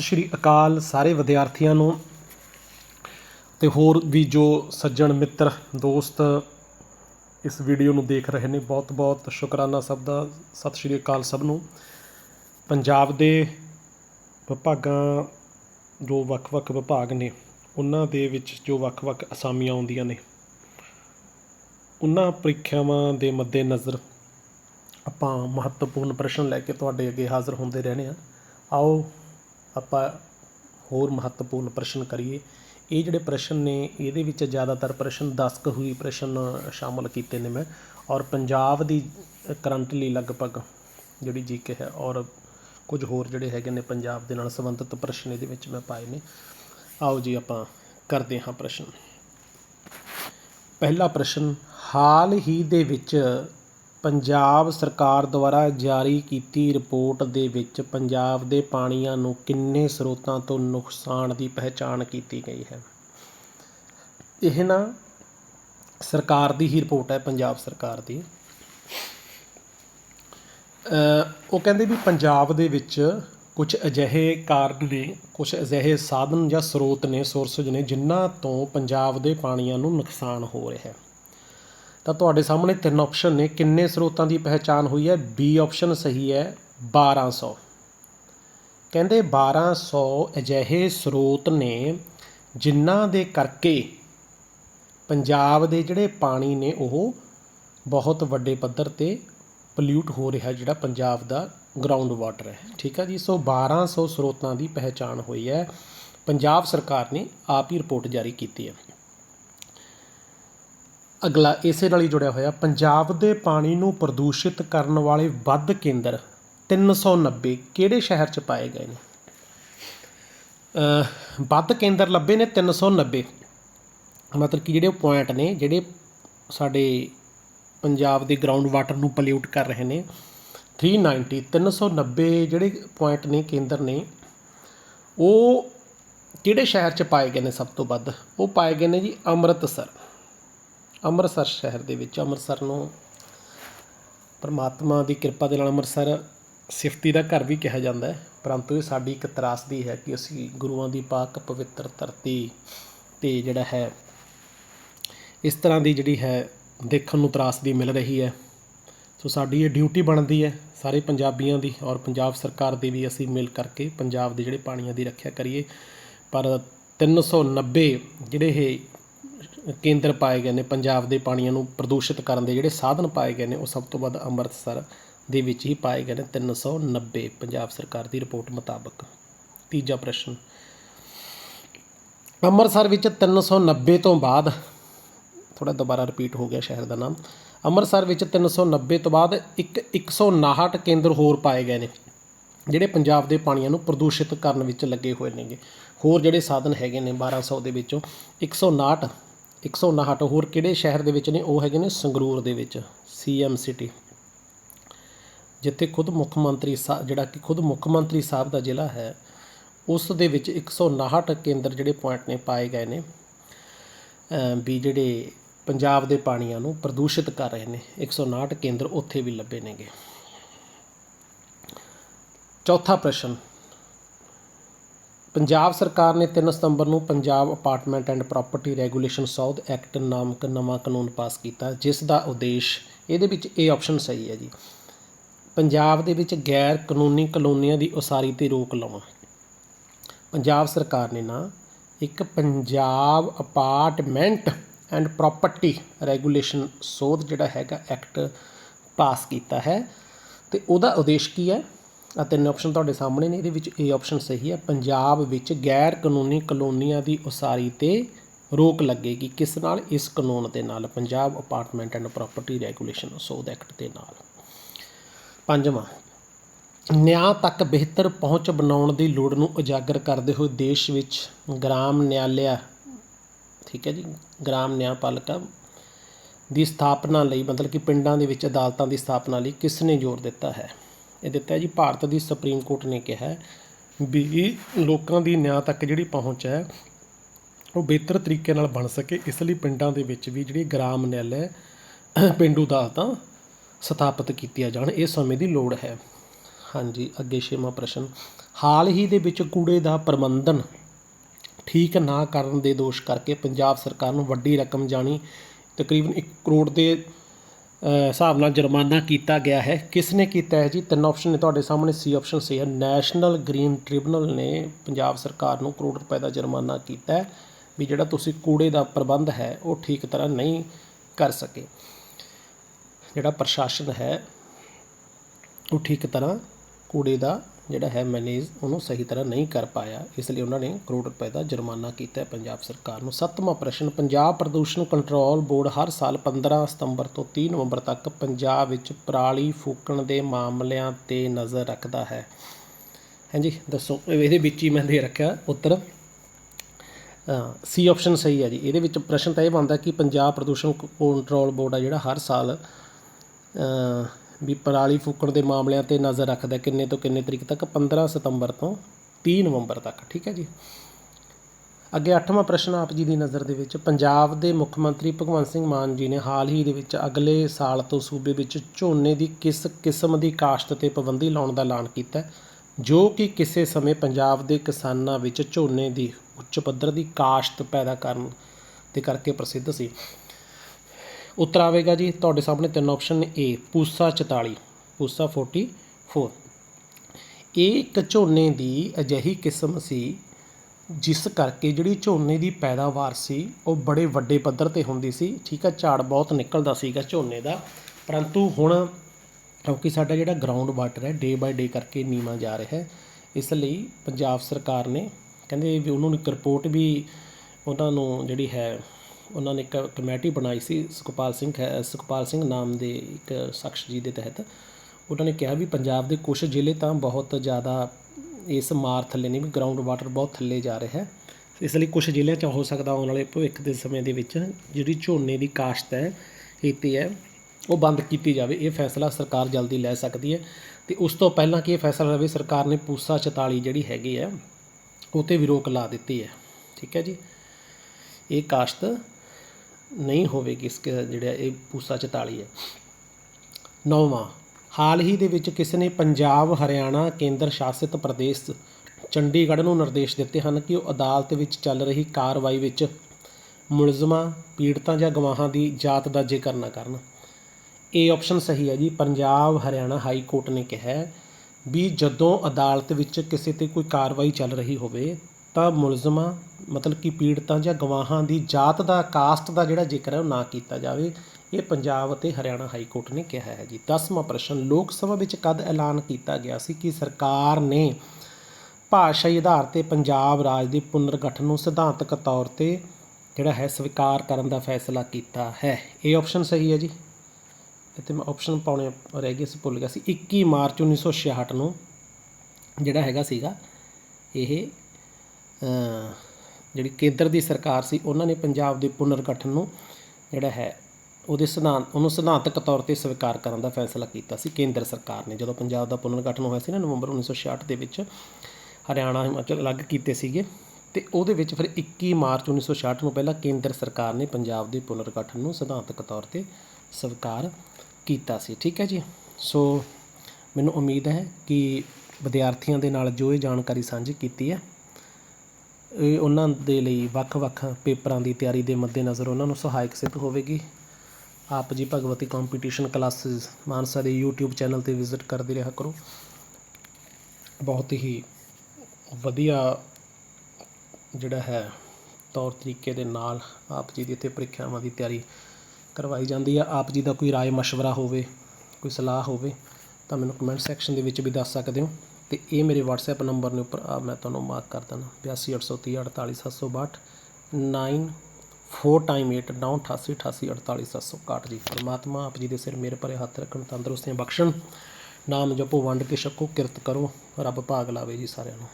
ਸਤਿ ਸ਼੍ਰੀ ਅਕਾਲ ਸਾਰੇ ਵਿਦਿਆਰਥੀਆਂ ਨੂੰ। ਤੇ ਹੋਰ ਵੀ ਜੋ ਸੱਜਣ ਮਿੱਤਰ, ਦੋਸਤ ਇਸ ਵੀਡੀਓ ਨੂੰ ਦੇਖ ਰਹੇ ਨੇ ਬਹੁਤ ਬਹੁਤ ਸ਼ੁਕਰਾਨਾ ਸਭ ਦਾ, ਸਤਿ ਸ਼੍ਰੀ ਅਕਾਲ ਸਭ ਨੂੰ। ਪੰਜਾਬ ਦੇ ਵਿਭਾਗਾਂ ਜੋ ਵੱਖ-ਵੱਖ ਵਿਭਾਗ ਨੇ, ਉਹਨਾਂ ਦੇ ਵਿੱਚ ਜੋ ਵੱਖ-ਵੱਖ ਅਸਾਮੀਆਂ ਆਉਂਦੀਆਂ ਨੇ, ਉਹਨਾਂ ਪ੍ਰੀਖਿਆਵਾਂ ਦੇ ਮੱਦੇ ਨਜ਼ਰ ਆਪਾਂ ਮਹੱਤਵਪੂਰਨ ਪ੍ਰਸ਼ਨ ਲੈ ਕੇ ਤੁਹਾਡੇ ਅੱਗੇ ਹਾਜ਼ਰ ਹੁੰਦੇ ਰਹਿਣੇ ਆ ਆਓ ਆਪਾਂ ਹੋਰ ਮਹੱਤਵਪੂਰਨ ਪ੍ਰਸ਼ਨ ਕਰੀਏ। ਇਹ ਜਿਹੜੇ ਪ੍ਰਸ਼ਨ ਨੇ, ਇਹਦੇ ਵਿੱਚ ਜ਼ਿਆਦਾਤਰ ਪ੍ਰਸ਼ਨ 10 ਕੁ ਹੋਈ ਪ੍ਰਸ਼ਨ ਸ਼ਾਮਲ ਕੀਤੇ ਨੇ ਮੈਂ। ਔਰ ਪੰਜਾਬ ਦੀ ਕਰੰਟਲੀ ਲਗਭਗ ਜਿਹੜੀ ਜੀਕੇ ਹੈ ਔਰ ਕੁਝ ਹੋਰ ਜਿਹੜੇ ਹੈਗੇ ਨੇ ਪੰਜਾਬ ਦੇ ਨਾਲ ਸੰਬੰਧਿਤ ਪ੍ਰਸ਼ਨ ਇਹਦੇ ਵਿੱਚ ਮੈਂ ਪਾਏ ਨੇ। ਆਓ ਜੀ ਆਪਾਂ ਕਰਦੇ ਹਾਂ ਪ੍ਰਸ਼ਨ। ਪਹਿਲਾ ਪ੍ਰਸ਼ਨ, ਹਾਲ ਹੀ ਦੇ ਵਿੱਚ ਪੰਜਾਬ ਸਰਕਾਰ ਦੁਆਰਾ ਜਾਰੀ ਕੀਤੀ ਰਿਪੋਰਟ ਦੇ ਵਿੱਚ ਪੰਜਾਬ ਦੇ ਪਾਣੀਆਂ ਨੂੰ ਕਿੰਨੇ ਸਰੋਤਾਂ ਤੋਂ ਨੁਕਸਾਨ ਦੀ ਪਹਿਚਾਣ ਕੀਤੀ ਗਈ ਹੈ? ਇਹ ਨਾ ਸਰਕਾਰ ਦੀ ਹੀ ਰਿਪੋਰਟ ਹੈ, ਪੰਜਾਬ ਸਰਕਾਰ ਦੀ। ਉਹ ਕਹਿੰਦੇ ਵੀ ਪੰਜਾਬ ਦੇ ਵਿੱਚ ਕੁਝ ਅਜਿਹੇ ਕਾਰਨ ਨੇ ਕੁਝ ਅਜਿਹੇ ਸਾਧਨ ਜਾਂ ਸਰੋਤ ਨੇ ਸੋਰਸਜ ਨੇ ਜਿਨ੍ਹਾਂ ਤੋਂ ਪੰਜਾਬ ਦੇ ਪਾਣੀਆਂ ਨੂੰ ਨੁਕਸਾਨ ਹੋ ਰਿਹਾ ਹੈ। ਤਾਂ ਤੁਹਾਡੇ ਸਾਹਮਣੇ ਤਿੰਨ ਆਪਸ਼ਨ ਨੇ। ਕਿੰਨੇ ਸਰੋਤਾਂ ਦੀ ਪਹਿਚਾਣ ਹੋਈ ਹੈ? ਬੀ ਆਪਸ਼ਨ ਸਹੀ ਹੈ 1200 ਕਹਿੰਦੇ 1200 ਅਜਿਹੇ ਸਰੋਤ ਨੇ ਜਿਨ੍ਹਾਂ ਦੇ ਕਰਕੇ ਪੰਜਾਬ ਦੇ ਜਿਹੜੇ ਪਾਣੀ ਨੇ, ਉਹ ਬਹੁਤ ਵੱਡੇ ਪੱਧਰ ਤੇ ਪੋਲਿਊਟ ਹੋ ਰਿਹਾ ਜਿਹੜਾ ਪੰਜਾਬ ਦਾ ਗਰਾਊਂਡ ਵਾਟਰ ਹੈ। ਠੀਕ ਹੈ ਜੀ? ਸੋ 1200 ਸਰੋਤਾਂ ਦੀ ਪਹਿਚਾਣ ਹੋਈ ਹੈ। ਪੰਜਾਬ ਸਰਕਾਰ ਨੇ ਆਪ ਹੀ ਰਿਪੋਰਟ ਜਾਰੀ ਕੀਤੀ ਹੈ। ਅਗਲਾ ਇਸੇ ਨਾਲ ਹੀ ਜੁੜਿਆ ਹੋਇਆ। ਪੰਜਾਬ ਦੇ ਪਾਣੀ ਨੂੰ ਪ੍ਰਦੂਸ਼ਿਤ ਕਰਨ ਵਾਲੇ ਵੱਧ ਕੇਂਦਰ 390 ਕਿਹੜੇ ਸ਼ਹਿਰ 'ਚ ਪਾਏ ਗਏ ਨੇ? ਵੱਧ ਕੇਂਦਰ ਲੱਭੇ ਨੇ 390 ਮਤਲਬ ਕਿ ਜਿਹੜੇ ਪੁਆਇੰਟ ਨੇ, ਜਿਹੜੇ ਸਾਡੇ ਪੰਜਾਬ ਦੇ ਗਰਾਊਂਡ ਵਾਟਰ ਨੂੰ ਪੋਲਿਊਟ ਕਰ ਰਹੇ ਨੇ 390 390 ਜਿਹੜੇ ਪੁਆਇੰਟ ਨੇ, ਕੇਂਦਰ ਨੇ, ਉਹ ਕਿਹੜੇ ਸ਼ਹਿਰ 'ਚ ਪਾਏ ਗਏ ਨੇ ਸਭ ਤੋਂ ਵੱਧ? ਉਹ ਪਾਏ ਗਏ ਨੇ ਜੀ ਅੰਮ੍ਰਿਤਸਰ। ਅੰਮ੍ਰਿਤਸਰ ਸ਼ਹਿਰ ਦੇ ਵਿੱਚ, ਅੰਮ੍ਰਿਤਸਰ ਨੂੰ ਪਰਮਾਤਮਾ ਦੀ ਕਿਰਪਾ ਦੇ ਨਾਲ ਅੰਮ੍ਰਿਤਸਰ ਸਿਫਤੀ ਦਾ ਘਰ ਵੀ ਕਿਹਾ ਜਾਂਦਾ ਹੈ। ਪਰੰਤੂ ਇਹ ਸਾਡੀ ਇੱਕ ਤਰਾਸਦੀ ਹੈ ਕਿ ਅਸੀਂ ਗੁਰੂਆਂ ਦੀ ਪਾਕ ਪਵਿੱਤਰ ਧਰਤੀ ਤੇ ਜਿਹੜਾ ਹੈ, ਇਸ ਤਰ੍ਹਾਂ ਦੀ ਜਿਹੜੀ ਹੈ ਦੇਖਣ ਨੂੰ ਤਰਾਸਦੀ ਮਿਲ ਰਹੀ ਹੈ। ਸੋ ਸਾਡੀ ਇਹ ਡਿਊਟੀ ਬਣਦੀ ਹੈ ਸਾਰੇ ਪੰਜਾਬੀਆਂ ਦੀ ਔਰ ਪੰਜਾਬ ਸਰਕਾਰ ਦੀ ਵੀ ਅਸੀਂ ਮਿਲ ਕਰਕੇ ਪੰਜਾਬ ਦੇ ਜਿਹੜੇ ਪਾਣੀਆਂ ਦੀ ਰੱਖਿਆ ਕਰੀਏ। ਪਰ 390 ਜਿਹੜੇ ਇਹ ਕੇਂਦਰ ਪਾਏ ਗਏ ਨੇ, ਪੰਜਾਬ ਦੇ ਪਾਣੀਆਂ ਨੂੰ ਪ੍ਰਦੂਸ਼ਿਤ ਕਰਨ ਦੇ ਜਿਹੜੇ ਸਾਧਨ ਪਾਏ ਗਏ ਨੇ, ਉਹ ਸਭ ਤੋਂ ਵੱਧ ਅੰਮ੍ਰਿਤਸਰ ਦੇ ਵਿੱਚ ਹੀ ਪਾਏ ਗਏ ਨੇ 390 ਪੰਜਾਬ ਸਰਕਾਰ ਦੀ ਰਿਪੋਰਟ ਮੁਤਾਬਕ। ਤੀਜਾ ਪ੍ਰਸ਼ਨ। ਅੰਮ੍ਰਿਤਸਰ ਵਿੱਚ 390 ਤੋਂ ਬਾਅਦ ਥੋੜਾ ਦੁਬਾਰਾ ਰਿਪੀਟ ਹੋ ਗਿਆ ਸ਼ਹਿਰ ਦਾ ਨਾਮ, ਅੰਮ੍ਰਿਤਸਰ ਵਿੱਚ 390 ਤੋਂ ਬਾਅਦ ਇੱਕ 159 ਕੇਂਦਰ ਹੋਰ ਪਾਏ ਗਏ ਨੇ, ਜਿਹੜੇ ਪੰਜਾਬ ਦੇ ਪਾਣੀਆਂ ਨੂੰ ਪ੍ਰਦੂਸ਼ਿਤ ਕਰਨ ਵਿੱਚ ਲੱਗੇ ਹੋਏ ਨੇਗੇ। ਹੋਰ ਜਿਹੜੇ ਸਾਧਨ ਹੈਗੇ ਨੇ 1200 ਦੇ ਵਿੱਚੋਂ 159 159 ਹੋਰ ਕਿਹੜੇ ਸ਼ਹਿਰ ਦੇ ਵਿੱਚ ਨੇ? ਉਹ ਹੈਗੇ ਨੇ ਸੰਗਰੂਰ ਦੇ ਵਿੱਚ ਸੀਐਮ ਸਿਟੀ। ਜਿੱਥੇ ਖੁਦ ਮੁੱਖ ਮੰਤਰੀ ਸਾਹਿਬ ਜਿਹੜਾ ਕਿ ਖੁਦ ਮੁੱਖ ਮੰਤਰੀ ਸਾਹਿਬ ਦਾ ਜ਼ਿਲ੍ਹਾ ਹੈ, ਉਸ ਦੇ ਵਿੱਚ 159 ਕੇਂਦਰ ਜਿਹੜੇ ਪੁਆਇੰਟ ਨੇ, ਪਾਏ ਗਏ ਨੇ। ਵੀ ਜਿਹੜੇ ਪੰਜਾਬ ਦੇ ਪਾਣੀਆਂ ਨੂੰ ਪ੍ਰਦੂਸ਼ਿਤ ਕਰ ਰਹੇ ਨੇ 159 ਕੇਂਦਰ ਉੱਥੇ ਵੀ ਲੱਭੇ ਨੇਗੇ। ਚੌਥਾ ਪ੍ਰਸ਼ਨ ਪੰਜਾਬ ਸਰਕਾਰ ਨੇ 3 ਸਤੰਬਰ ਨੂੰ Punjab apartment and property regulation south act ਨਾਮਕ ਨਵਾਂ ਕਾਨੂੰਨ ਪਾਸ ਕੀਤਾ, ਜਿਸ ਦਾ ਉਦੇਸ਼ ਇਹਦੇ ਵਿੱਚ ਇਹ ਆਪਸ਼ਨ ਸਹੀ ਹੈ ਜੀ। ਪੰਜਾਬ ਦੇ ਵਿੱਚ ਗੈਰ ਕਾਨੂੰਨੀ ਕਲੋਨੀਆਂ ਦੀ ਉਸਾਰੀ ਤੇ ਰੋਕ ਲਾਉਣਾ। ਪੰਜਾਬ ਸਰਕਾਰ ਨੇ ਨਾ ਇੱਕ Punjab apartment and property regulation ਸੋਧ ਜਿਹੜਾ ਹੈਗਾ ਐਕਟ ਪਾਸ ਕੀਤਾ ਹੈ, ਤੇ ਉਹਦਾ ਉਦੇਸ਼ ਕੀ ਹੈ? ਆ, ਤਿੰਨ ਆਪਸ਼ਨ ਤੁਹਾਡੇ ਸਾਹਮਣੇ ਨੇ, ਇਹਦੇ ਵਿੱਚ ਇਹ ਆਪਸ਼ਨ ਸਹੀ ਹੈ। ਪੰਜਾਬ ਵਿੱਚ ਗੈਰ ਕਾਨੂੰਨੀ ਕਲੋਨੀਆਂ ਦੀ ਉਸਾਰੀ ਤੇ ਰੋਕ ਲੱਗੇਗੀ। ਕਿਸ ਨਾਲ? ਇਸ ਕਾਨੂੰਨ ਦੇ ਨਾਲ, Punjab apartment and property regulation ਸੋਧ ਐਕਟ ਦੇ ਨਾਲ। ਪੰਜਵਾਂ, ਨਿਆਂ ਤੱਕ ਬਿਹਤਰ ਪਹੁੰਚ ਬਣਾਉਣ ਦੀ ਲੋੜ ਨੂੰ ਉਜਾਗਰ ਕਰਦੇ ਹੋਏ ਦੇਸ਼ ਵਿੱਚ ਗ੍ਰਾਮ ਨਿਆਲਿਆ, ਠੀਕ ਹੈ ਜੀ, ਗ੍ਰਾਮ ਨਿਆਂਪਾਲਿਕਾ ਦੀ ਸਥਾਪਨਾ ਲਈ, ਮਤਲਬ ਕਿ ਪਿੰਡਾਂ ਦੇ ਵਿੱਚ ਅਦਾਲਤਾਂ ਦੀ ਸਥਾਪਨਾ ਲਈ ਕਿਸ ਨੇ ਜ਼ੋਰ ਦਿੱਤਾ ਹੈ? ਇਹ ਦਿੱਤਾ ਜੀ, ਭਾਰਤ ਦੀ ਸੁਪਰੀਮ ਕੋਰਟ ਨੇ ਕਿਹਾ ਵੀ ਲੋਕਾਂ ਦੀ ਨਿਆਂ ਤੱਕ ਜਿਹੜੀ ਪਹੁੰਚ ਹੈ, ਉਹ ਬਿਹਤਰ ਤਰੀਕੇ ਨਾਲ ਬਣ ਸਕੇ। ਇਸ ਲਈ ਪਿੰਡਾਂ ਦੇ ਵਿੱਚ ਵੀ ਜਿਹੜੀ ਗ੍ਰਾਮ ਨਿਆਲੈ ਪਿੰਡੂ ਅਦਾਲਤਾਂ ਸਥਾਪਿਤ ਕੀਤੀਆਂ ਜਾਣ। ਇਹ ਸਮੇਂ ਦੀ ਲੋੜ ਹੈ। ਹਾਂਜੀ, ਅੱਗੇ ਛੇਵਾਂ ਪ੍ਰਸ਼ਨ। ਹਾਲ ਹੀ ਦੇ ਵਿੱਚ ਕੂੜੇ ਦਾ ਪ੍ਰਬੰਧਨ ਠੀਕ ਨਾ ਕਰਨ ਦੇ ਦੋਸ਼ ਕਰਕੇ ਪੰਜਾਬ ਸਰਕਾਰ ਨੂੰ ਵੱਡੀ ਰਕਮ ਜਾਣੀ ਤਕਰੀਬਨ 1 ਕਰੋੜ ਦੇ ਹਿਸਾਬ ਨਾਲ ਜੁਰਮਾਨਾ ਕੀਤਾ ਗਿਆ ਹੈ। ਕਿਸ ਨੇ ਕੀਤਾ ਹੈ ਜੀ? ਤਿੰਨ ਆਪਸ਼ਨ ਨੇ ਤੁਹਾਡੇ ਸਾਹਮਣੇ ਸੀ ਆਪਸ਼ਨ ਸੀ ਹੈ। ਨੈਸ਼ਨਲ ਗ੍ਰੀਨ ਟ੍ਰਿਬਿਊਨਲ ਨੇ ਪੰਜਾਬ ਸਰਕਾਰ ਨੂੰ ਕਰੋੜ ਰੁਪਏ ਦਾ ਜੁਰਮਾਨਾ ਕੀਤਾ ਹੈ ਵੀ ਜਿਹੜਾ ਤੁਸੀਂ ਕੂੜੇ ਦਾ ਪ੍ਰਬੰਧ ਹੈ, ਉਹ ਠੀਕ ਤਰ੍ਹਾਂ ਨਹੀਂ ਕਰ ਸਕੇ। ਜਿਹੜਾ ਪ੍ਰਸ਼ਾਸਨ ਹੈ, ਉਹ ਠੀਕ ਤਰ੍ਹਾਂ ਕੂੜੇ ਦਾ ਜਿਹੜਾ ਹੈ ਮੈਨੇਜ ਉਹਨੂੰ ਸਹੀ ਤਰ੍ਹਾਂ ਨਹੀਂ ਕਰ ਪਾਇਆ, ਇਸ ਲਈ ਉਹਨਾਂ ਨੇ ਕਰੋੜ ਰੁਪਏ ਦਾ ਜੁਰਮਾਨਾ ਕੀਤਾ ਪੰਜਾਬ ਸਰਕਾਰ ਨੂੰ। ਸੱਤਵਾਂ ਪ੍ਰਸ਼ਨ, ਪੰਜਾਬ ਪ੍ਰਦੂਸ਼ਣ ਕੰਟਰੋਲ ਬੋਰਡ ਹਰ ਸਾਲ 15 ਸਤੰਬਰ ਤੋਂ 30 ਨਵੰਬਰ ਤੱਕ ਪੰਜਾਬ ਵਿੱਚ ਪਰਾਲੀ ਫੂਕਣ ਦੇ ਮਾਮਲਿਆਂ ਤੇ ਨਜ਼ਰ ਰੱਖਦਾ ਹੈ। ਹਾਂਜੀ, ਦੱਸੋ, ਇਹਦੇ ਵਿੱਚ ਹੀ ਮੈਂ ਦੇ ਰੱਖਿਆ ਉੱਤਰ। ਸੀ ਆਪਸ਼ਨ ਸਹੀ ਹੈ ਜੀ। ਇਹਦੇ ਵਿੱਚ ਪ੍ਰਸ਼ਨ ਤਾਂ ਇਹ ਬਣਦਾ ਕਿ ਪੰਜਾਬ ਪ੍ਰਦੂਸ਼ਣ ਕੰਟਰੋਲ ਬੋਰਡ ਆ ਜਿਹੜਾ ਹਰ ਸਾਲ ਵੀ ਪਰਾਲੀ ਫੂਕਣ ਦੇ ਮਾਮਲਿਆਂ ਤੇ ਨਜ਼ਰ ਰੱਖਦਾ ਕਿੰਨੇ ਤੋਂ ਕਿੰਨੇ ਤਰੀਕ ਤੱਕ? 15 ਸਤੰਬਰ ਤੋਂ 30 ਨਵੰਬਰ ਤੱਕ, ਠੀਕ ਹੈ ਜੀ? ਅੱਗੇ 8ਵਾਂ ਪ੍ਰਸ਼ਨ ਆਪ ਜੀ ਦੀ ਨਜ਼ਰ ਦੇ ਵਿੱਚ, ਪੰਜਾਬ ਦੇ ਮੁੱਖ ਮੰਤਰੀ ਭਗਵੰਤ ਸਿੰਘ ਮਾਨ ਜੀ ਨੇ ਹਾਲ ਹੀ ਦੇ ਵਿੱਚ ਅਗਲੇ ਸਾਲ ਤੋਂ ਸੂਬੇ ਵਿੱਚ ਝੋਨੇ ਦੀ ਕਿਸ ਕਿਸਮ ਦੀ ਕਾਸ਼ਤ ਤੇ ਪਾਬੰਦੀ ਲਾਉਣ ਦਾ ਐਲਾਨ ਕੀਤਾ ਜੋ ਕਿ ਕਿਸੇ ਸਮੇਂ ਪੰਜਾਬ ਦੇ ਕਿਸਾਨਾਂ ਵਿੱਚ ਝੋਨੇ ਦੀ ਉੱਚ ਪੱਧਰ ਦੀ ਕਾਸ਼ਤ ਪੈਦਾ ਕਰਨ ਦੇ ਕਰਕੇ ਪ੍ਰਸਿੱਧ ਸੀ। ਉੱਤਰ ਆਵੇਗਾ ਜੀ, ਤੁਹਾਡੇ ਸਾਹਮਣੇ ਤਿੰਨ ਆਪਸ਼ਨ ਨੇ ਏ ਪੂਸਾ 44 ਪੂਸਾ 44 ਇਹ ਇੱਕ ਝੋਨੇ ਦੀ ਅਜਿਹੀ ਕਿਸਮ ਸੀ, ਜਿਸ ਕਰਕੇ ਜਿਹੜੀ ਝੋਨੇ ਦੀ ਪੈਦਾਵਾਰ ਸੀ, ਉਹ ਬੜੇ ਵੱਡੇ ਪੱਧਰ ਤੇ ਹੁੰਦੀ ਸੀ। ਠੀਕ ਆ, ਝਾੜ ਬਹੁਤ ਨਿਕਲਦਾ ਸੀਗਾ ਝੋਨੇ ਦਾ। ਪਰੰਤੂ ਹੁਣ ਕਿਉਂਕਿ ਸਾਡਾ ਜਿਹੜਾ ਗਰਾਊਂਡ ਵਾਟਰ ਹੈ ਡੇ ਬਾਈ ਡੇ ਕਰਕੇ ਨੀਵਾਂ ਜਾ ਰਿਹਾ ਹੈ, ਇਸ ਲਈ ਪੰਜਾਬ ਸਰਕਾਰ ਨੇ, ਕਹਿੰਦੇ ਵੀ ਉਹਨਾਂ ਨੂੰ ਇੱਕ ਰਿਪੋਰਟ ਵੀ ਉਹਨਾਂ ਨੂੰ ਜਿਹੜੀ ਹੈ ਉਹਨਾਂ ਨੇ ਇੱਕ ਕਮੇਟੀ ਬਣਾਈ ਸੀ ਸੁਖਪਾਲ ਸਿੰਘ ਹੈ ਸੁਖਪਾਲ ਸਿੰਘ ਨਾਮ ਦੇ ਇੱਕ ਸ਼ਖਸ ਜੀ ਦੇ ਤਹਿਤ। ਉਹਨਾਂ ਨੇ ਕਿਹਾ ਵੀ ਪੰਜਾਬ ਦੇ ਕੁਝ ਜ਼ਿਲ੍ਹੇ ਤਾਂ ਬਹੁਤ ਜ਼ਿਆਦਾ ਇਸ ਮਾਰ ਥੱਲੇ ਨੇ ਵੀ ਗਰਾਊਂਡ ਵਾਟਰ ਬਹੁਤ ਥੱਲੇ ਜਾ ਰਿਹਾ ਹੈ। ਇਸ ਲਈ ਕੁਝ ਜ਼ਿਲ੍ਹਿਆਂ 'ਚ ਹੋ ਸਕਦਾ ਆਉਣ ਵਾਲੇ ਭਵਿੱਖ ਦੇ ਸਮੇਂ ਦੇ ਵਿੱਚ ਜਿਹੜੀ ਝੋਨੇ ਦੀ ਕਾਸ਼ਤ ਹੈ ਕੀਤੀ ਹੈ, ਉਹ ਬੰਦ ਕੀਤੀ ਜਾਵੇ। ਇਹ ਫੈਸਲਾ ਸਰਕਾਰ ਜਲਦੀ ਲੈ ਸਕਦੀ ਹੈ ਤੇ ਉਸ ਤੋਂ ਪਹਿਲਾਂ ਕਿ ਇਹ ਫੈਸਲਾ ਲਵੇ, ਸਰਕਾਰ ਨੇ ਪੂਸਾ 44 ਜਿਹੜੀ ਹੈਗੀ ਹੈ, ਉਹ 'ਤੇ ਵੀ ਰੋਕ ਲਾ ਦਿੱਤੀ ਹੈ। ਠੀਕ ਹੈ ਜੀ? ਇਹ ਕਾਸ਼ਤ ਨਹੀਂ ਹੋਵੇਗੀ ਇਸ ਜਿਹੜਾ ਇਹ ਪੂਸਾ 44 ਹੈ। ਨੌਵਾਂ, ਹਾਲ ਹੀ ਦੇ ਵਿੱਚ ਕਿਸ ਨੇ ਪੰਜਾਬ, ਹਰਿਆਣਾ, ਕੇਂਦਰ ਸ਼ਾਸਿਤ ਪ੍ਰਦੇਸ਼, ਚੰਡੀਗੜ੍ਹ ਨੂੰ ਨਿਰਦੇਸ਼ ਦਿੱਤੇ ਹਨ ਕਿ ਉਹ ਅਦਾਲਤ ਵਿੱਚ ਚੱਲ ਰਹੀ ਕਾਰਵਾਈ ਵਿੱਚ ਮੁਲਜ਼ਮਾਂ, ਪੀੜਤਾਂ ਜਾਂ ਗਵਾਹਾਂ ਦੀ ਜਾਤ ਦਾ ਜ਼ਿਕਰ ਨਾ ਕਰਨ। ਇਹ ਆਪਸ਼ਨ ਸਹੀ ਹੈ ਜੀ। ਪੰਜਾਬ, ਹਰਿਆਣਾ ਹਾਈ ਕੋਰਟ ਨੇ ਕਿਹਾ ਵੀ ਜਦੋਂ ਅਦਾਲਤ ਵਿੱਚ ਕਿਸੇ ਤੇ ਕੋਈ ਕਾਰਵਾਈ ਚੱਲ ਰਹੀ ਹੋਵੇ ਤਾਂ ਮੁਲਜ਼ਮਾਂ ਮਤਲਬ ਕਿ ਪੀੜਤਾਂ ਜਾਂ ਗਵਾਹਾਂ ਦੀ ਜਾਤ ਦਾ, ਕਾਸਟ ਦਾ ਜਿਹੜਾ ਜ਼ਿਕਰ ਹੈ ਉਹ ਨਾ ਕੀਤਾ ਜਾਵੇ, ਇਹ ਪੰਜਾਬ ਅਤੇ ਹਰਿਆਣਾ ਹਾਈ ਕੋਰਟ ਨੇ ਕਿਹਾ ਹੈ ਜੀ। 10ਵਾਂ ਪ੍ਰਸ਼ਨ, ਲੋਕ ਸਭਾ ਵਿੱਚ ਕਦ ਐਲਾਨ ਕੀਤਾ ਗਿਆ ਸੀ ਕਿ ਸਰਕਾਰ ਨੇ ਭਾਸ਼ਾਈ ਆਧਾਰ ਤੇ ਪੰਜਾਬ ਰਾਜ ਦੇ ਪੁਨਰਗਠਨ ਨੂੰ ਸਿਧਾਂਤਕ ਤੌਰ ਤੇ ਜਿਹੜਾ ਹੈ ਸਵੀਕਾਰ ਕਰਨ ਦਾ ਫੈਸਲਾ ਕੀਤਾ ਹੈ? ਇਹ ਆਪਸ਼ਨ ਸਹੀ ਹੈ ਜੀ? ਇੱਥੇ ਮੈਂ ਆਪਸ਼ਨ ਪਾਉਣੇ ਰਹਿ ਗਏ ਸੀ, ਭੁੱਲ ਗਿਆ ਸੀ। 21 ਮਾਰਚ 1966 ਨੂੰ ਜਿਹੜਾ ਹੈਗਾ ਸੀਗਾ, ਇਹ ਜਿਹੜੀ ਕੇਂਦਰ ਦੀ ਸਰਕਾਰ ਸੀ, ਉਹਨਾਂ ਨੇ ਪੰਜਾਬ ਦੇ ਪੁਨਰਗਠਨ ਨੂੰ ਜਿਹੜਾ ਹੈ, ਉਹਦੇ ਸਿਧਾਂਤ, ਉਹਨੂੰ ਸਿਧਾਂਤਕ ਤੌਰ ਤੇ ਸਵੀਕਾਰ ਕਰਨ ਦਾ ਫੈਸਲਾ ਕੀਤਾ ਸੀ, ਕੇਂਦਰ ਸਰਕਾਰ ਨੇ। ਜਦੋਂ ਪੰਜਾਬ ਦਾ ਪੁਨਰਗਠਨ ਹੋਇਆ ਸੀ ਨਾ, ਨਵੰਬਰ 1966 ਦੇ ਵਿੱਚ, ਹਰਿਆਣਾ, ਹਿਮਾਚਲ ਅਲੱਗ ਕੀਤੇ ਸੀਗੇ ਤੇ ਉਹਦੇ ਵਿੱਚ ਫਿਰ 21 ਮਾਰਚ 1966 ਨੂੰ ਪਹਿਲਾਂ ਕੇਂਦਰ ਸਰਕਾਰ ਨੇ ਪੰਜਾਬ ਦੇ ਪੁਨਰਗਠਨ ਨੂੰ ਸਿਧਾਂਤਕ ਤੌਰ ਤੇ ਸਵੀਕਾਰ ਕੀਤਾ ਸੀ। ਠੀਕ ਹੈ ਜੀ? ਸੋ ਮੈਨੂੰ ਉਮੀਦ ਹੈ ਕਿ ਵਿਦਿਆਰਥੀਆਂ ਦੇ ਨਾਲ ਜੋ ਇਹ ਜਾਣਕਾਰੀ ਸਾਂਝੀ ਕੀਤੀ ਹੈ ਇਹ ਉਹਨਾਂ ਦੇ ਲਈ ਵੱਖ-ਵੱਖ ਪੇਪਰਾਂ ਦੀ ਤਿਆਰੀ ਦੇ ਮੱਦੇਨਜ਼ਰ ਉਹਨਾਂ ਨੂੰ ਸਹਾਇਕ ਸਿੱਧ ਹੋਵੇਗੀ। ਆਪ ਜੀ ਭਗਵਤੀ ਕੰਪੀਟੀਸ਼ਨ ਕਲਾਸਿਸ ਮਾਨਸਾ ਦੇ YouTube ਚੈਨਲ ਤੇ ਵਿਜ਼ਿਟ ਕਰਦੇ ਰਿਹਾ ਕਰੋ। ਬਹੁਤ ਹੀ ਵਧੀਆ ਜਿਹੜਾ ਹੈ ਤੌਰ ਤਰੀਕੇ ਦੇ ਨਾਲ ਆਪ ਜੀ ਦੀ ਇੱਥੇ ਪ੍ਰੀਖਿਆਵਾਂ ਦੀ ਤਿਆਰੀ ਕਰਵਾਈ ਜਾਂਦੀ ਹੈ ਆਪ ਜੀ ਦਾ ਕੋਈ ਰਾਏ ਮਸ਼ਵਰਾ ਹੋਵੇ, ਕੋਈ ਸਲਾਹ ਹੋਵੇ, ਤਾਂ ਮੈਨੂੰ ਕਮੈਂਟ ਸੈਕਸ਼ਨ ਦੇ ਵਿੱਚ ਵੀ ਦੱਸ ਸਕਦੇ ਹੋ। ਤੇ ਇਹ ਮੇਰੇ WhatsApp ਨੰਬਰ ਨੇ ਉੱਪਰ ਆ, ਮੈਂ ਤੁਹਾਨੂੰ ਮਾਰਕ ਕਰ ਦਿੰਦਾ। 8283 48762 9 4 ਟਾਈਮ 8 9 88 88 48 761 ਜੀ। ਪਰਮਾਤਮਾ ਆਪ ਜੀ ਦੇ ਸਿਰ ਮੇਰੇ ਪਰੇ ਹੱਥ ਰੱਖਣ, ਤੰਦਰੁਸਤੀਆਂ ਬਖਸ਼ਣ। ਨਾਮ ਜਪੋ, ਵੰਡ ਕੇ ਛਕੋ, ਕਿਰਤ ਕਰੋ, ਰੱਬ ਭਾਗ ਲਾਵੇ ਜੀ ਸਾਰਿਆਂ ਨੂੰ।